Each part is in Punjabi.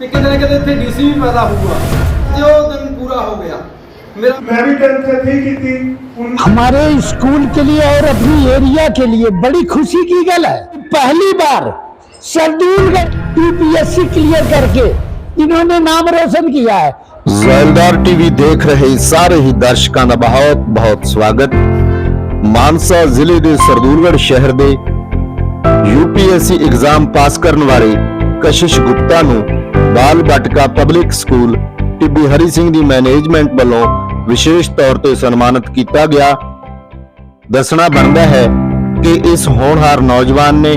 ਤੇ ਕਿਤੇ ਨਾ ਕਿਤੇ ਇੱਥੇ ਡੀਸੀ ਵੀ ਪੈਦਾ ਹੋਊਗਾ ਤੇ ਉਹ ਦਿਨ ਪੂਰਾ ਹੋ ਗਿਆ ਮੇਰਾ मैं भी टेंथ तक ही की थी उन हमारे स्कूल के लिए और अपनी एरिया के लिए बड़ी खुशी की गल है पहली बार सरदूलगढ़ यूपीएससी क्लियर करके इन्होंने नाम रोशन किया है ਜ਼ੈਲਦਾਰ ਟੀਵੀ ਦੇਖ ਰਹੇ ਸਾਰੇ ਹੀ ਦਰਸ਼ਕਾਂ ਦਾ ਬਹੁਤ ਬਹੁਤ ਸਵਾਗਤ ਮਾਨਸਾ ਜ਼ਿਲ੍ਹੇ ਦੇ ਸਰਦੂਲਗੜ੍ਹ ਸ਼ਹਿਰ ਦੇ ਯੂਪੀਐਸਸੀ ਐਗਜ਼ਾਮ ਪਾਸ ਕਰਨ ਵਾਲੇ ਕਸ਼ਿਸ਼ ਗੁਪਤਾ ਨੂੰ ਬਾਲ ਬਟਕਾ ਪਬਲਿਕ ਸਕੂਲ ਟਿੱਬੀ ਹਰੀ ਸਿੰਘ ਦੀ ਮੈਨੇਜਮੈਂਟ ਵੱਲੋਂ ਵਿਸ਼ੇਸ਼ ਤੌਰ ਤੇ ਸਨਮਾਨਿਤ ਕੀਤਾ ਗਿਆ। ਦੱਸਣਾ ਬਣਦਾ ਹੈ ਕਿ ਇਸ ਹੋਣਹਾਰ ਨੌਜਵਾਨ ਨੇ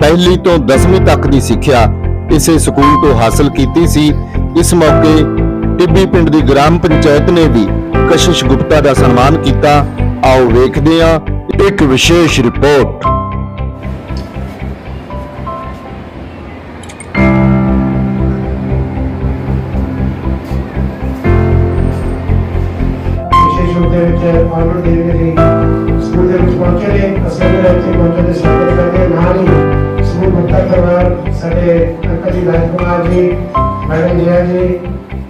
ਪਹਿਲੀ ਤੋਂ 10ਵੀਂ ਤੱਕ ਦੀ ਸਿੱਖਿਆ ਇਸੇ ਸਕੂਲ ਤੋਂ ਹਾਸਲ ਕੀਤੀ ਸੀ। ਇਸ ਮੌਕੇ ਟਿੱਬੀ ਪਿੰਡ ਦੀ ਗ੍ਰਾਮ ਪੰਚਾਇਤ ਨੇ ਵੀ ਕਸ਼ਿਸ਼ ਗੁਪਤਾ ਦਾ ਸਨਮਾਨ ਕੀਤਾ। ਆਓ ਵੇਖਦੇ ਹਾਂ ਇੱਕ ਵਿਸ਼ੇਸ਼ ਰਿਪੋਰਟ। देवगिरी स्कूल पहुँचे असेंबली अच्छी पहुँचे स्वागत करके नानी श्री मक्का परिवार साढ़े uncle ji Rajkumar ji madam Jaya ji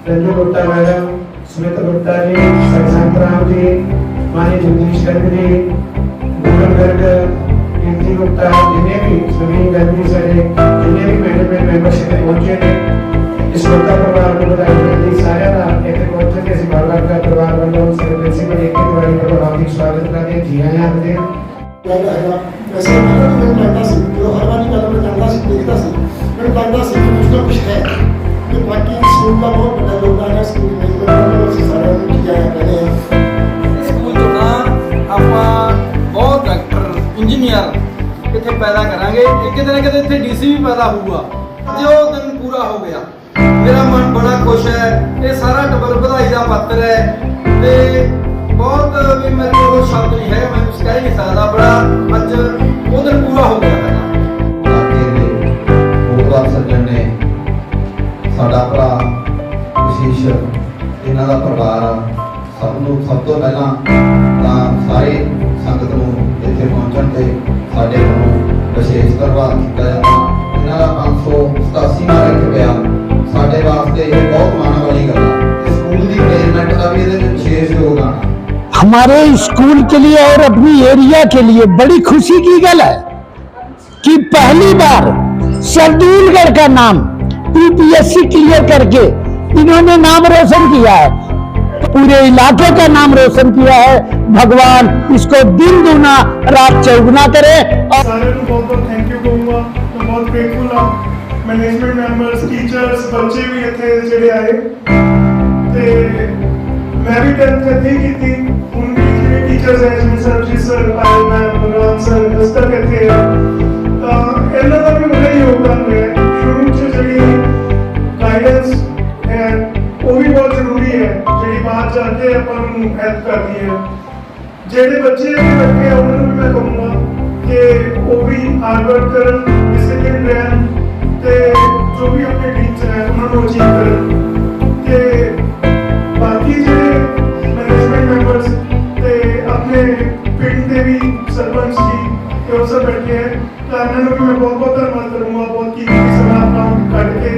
Ranju Gupta madam Sumit Gupta ji Shashant Ram ji मानी जगदीश चंद्र जी गौरव गर्ग कीर्ति गुप्ता जिन्हें भी सभी गर्मी सारे जिन्हें भी मैनेजमेंट मेंबरशिप में पहुँचे इस मक्का परिवार ਹਾਂ ਜੀ ਆਇਆਂ ਆਖਦੇ ਹੈਗਾ। ਵੈਸੇ ਮੈਨੂੰ ਮੈਨੂੰ ਲੱਗਦਾ ਸੀ। ਜਦੋਂ ਹਰ ਵਾਰੀ ਜਦੋਂ ਮੈਂ ਜਾਂਦਾ ਸੀ, ਦੇਖਦਾ ਸੀ। ਮੈਨੂੰ ਲੱਗਦਾ ਸੀ ਕਿ ਕੁਝ ਨਾ ਕੁਝ ਹੈ। ਤੇ ਬਾਕੀ ਸਕੂਲ ਦਾ ਬਹੁਤ ਵੱਡਾ ਯੋਗਦਾਨ ਹੈ। ਸਕੂਲ ਦੇ ਵੱਲੋਂ ਅਸੀਂ ਸਾਰਿਆਂ ਨੂੰ ਜੀ ਆਇਆਂ ਸਕੂਲ ਤੋਂ ਨਾ ਆਪਾਂ ਬਹੁਤ ਡਾਕਟਰ, ਇੰਜੀਨੀਅਰ ਇੱਥੇ ਪੈਦਾ ਕਰਾਂਗੇ। ਕਿਤੇ ਨਾ ਕਿਤੇ ਇੱਥੇ ਡੀਸੀ ਵੀ ਪੈਦਾ ਹੋਊਗਾ। ਤੇ ਉਹ ਦਿਨ ਪੂਰਾ ਹੋ ਗਿਆ। ਮੇਰਾ ਮਨ ਬੜਾ ਖੁਸ਼ ਹੈ। ਇਹ ਸਾਰਾ ਟੱਬਰ ਵਧਾਈ ਦਾ ਪਾਤਰ ਹੈ। ਤੇ ਬਹੁਤ ਵੀ ਮੇਰੇ ਕੋਲ ਸ਼ਬਦ ਨਹੀਂ ਹੈ ਮੈਂ ਕੁਝ ਕਹਿ ਨਹੀਂ ਸਕਦਾ, ਬੜਾ ਅੱਜ ਉਹ ਦਿਨ ਪੂਰਾ ਹੋ ਗਿਆ ਮੇਰਾ ਸੱਜਣ ਨੇ, ਸਾਡਾ ਭਰਾ ਵਿਸ਼ੇਸ਼ ਇਹਨਾਂ ਦਾ ਪਰਿਵਾਰ ਆ। ਸਭ ਨੂੰ, ਸਭ ਤੋਂ ਪਹਿਲਾਂ ਤਾਂ ਸਾਰੇ हमारे स्कूल के लिए और अपनी एरिया के लिए बड़ी खुशी की गल है कि पहली बार सरदूलगढ़ का नाम यूपीएससी क्लियर करके इन्होंने नाम रोशन किया है पूरे इलाके का नाम रोशन किया है भगवान इसको दिन दूना रात चौगुना करे और ਸਾਰਿਆਂ ਨੂੰ ਬਹੁਤ ਬਹੁਤ ਥੈਂਕ ਯੂ ਕਹੂੰਗਾ ਮੈਂ ਬਹੁਤ ਗ੍ਰੇਟਫੁਲ ਹਾਂ ਮੈਨੇਜਮੈਂਟ ਮੈਂਬਰਸ ਟੀਚਰਸ ਬੱਚੇ ਵੀ ਇੱਥੇ ਜਿਹੜੇ ਆਏ ਤੇ ਮੈਂ ਵੀ ਟੈਂਥ ਕੀਤੀ। ਹੁਣ ਵੀ ਜਿਹੜੇ ਟੀਚਰਸ ਹੈ ਜਿਵੇਂ ਸਰਜੀਤ ਸਰ ਆਏ ਮੈਂ ਭਗਵਾਨ ਸਰ ਦਸਤਕ ਇੱਥੇ ਆ। ਤਾਂ ਇਹਨਾਂ ਦਾ ਵੀ ਬੜਾ ਯੋਗਦਾਨ ਹੈ ਸ਼ੁਰੂ ਚ ਜਿਹੜੀ ਗਾਈਡੈਂਸ ਹੈ, ਉਹ ਵੀ ਬਹੁਤ ਜ਼ਰੂਰੀ ਹੈ। ਜਿਹੜੀ ਬਾਹਰ ਜਾ ਕੇ ਆਪਾਂ ਨੂੰ ਹੈਲਪ ਕਰਦੀ ਹੈ। ਜਿਹੜੇ ਬੱਚੇ ਇੱਥੇ ਬੈਠੇ ਆ, ਉਹਨਾਂ ਨੂੰ ਵੀ ਮੈਂ ਕਹੂੰਗਾ ਕਿ ਉਹ ਵੀ ਹਾਰਡ ਵਰਕ ਕਰਨ ਡਿਸਪਲਿਨ ਰਹਿਣ ਤੇ ਜੋ ਵੀ ਆਪਣੇ ਟੀਚਰ ਹੈ देवी सरपंच जी और सब बैठे हैं। तो आप लोगों को मैं बहुत बहुत धन्यवाद करूँगा बहुत की सलाह काट के